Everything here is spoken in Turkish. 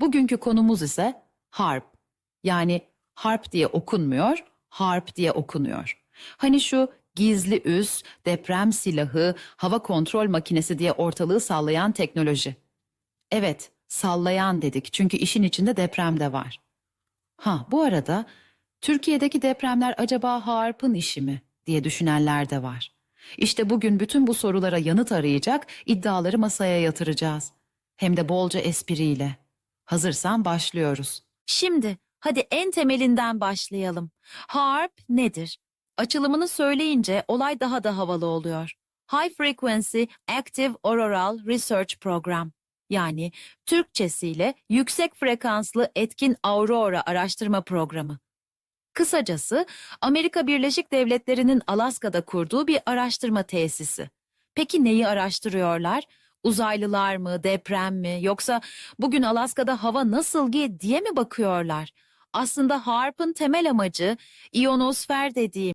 Bugünkü konumuz ise harp. Yani harp diye okunmuyor, harp diye okunuyor. Hani şu gizli üs, deprem silahı, hava kontrol makinesi diye ortalığı sallayan teknoloji. Evet, sallayan dedik çünkü işin içinde deprem de var. Ha, bu arada Türkiye'deki depremler acaba harpın işi mi diye düşünenler de var. İşte bugün bütün bu sorulara yanıt arayacak iddiaları masaya yatıracağız. Hem de bolca espriyle. Hazırsan başlıyoruz. Şimdi hadi en temelinden başlayalım. HARP nedir? Açılımını söyleyince olay daha da havalı oluyor. High Frequency Active Auroral Research Program. Yani Türkçesiyle yüksek frekanslı etkin aurora araştırma programı. Kısacası Amerika Birleşik Devletleri'nin Alaska'da kurduğu bir araştırma tesisi. Peki neyi araştırıyorlar? Uzaylılar mı, deprem mi yoksa bugün Alaska'da hava nasıl ki diye mi bakıyorlar? Aslında HARP'ın temel amacı iyonosfer dediğim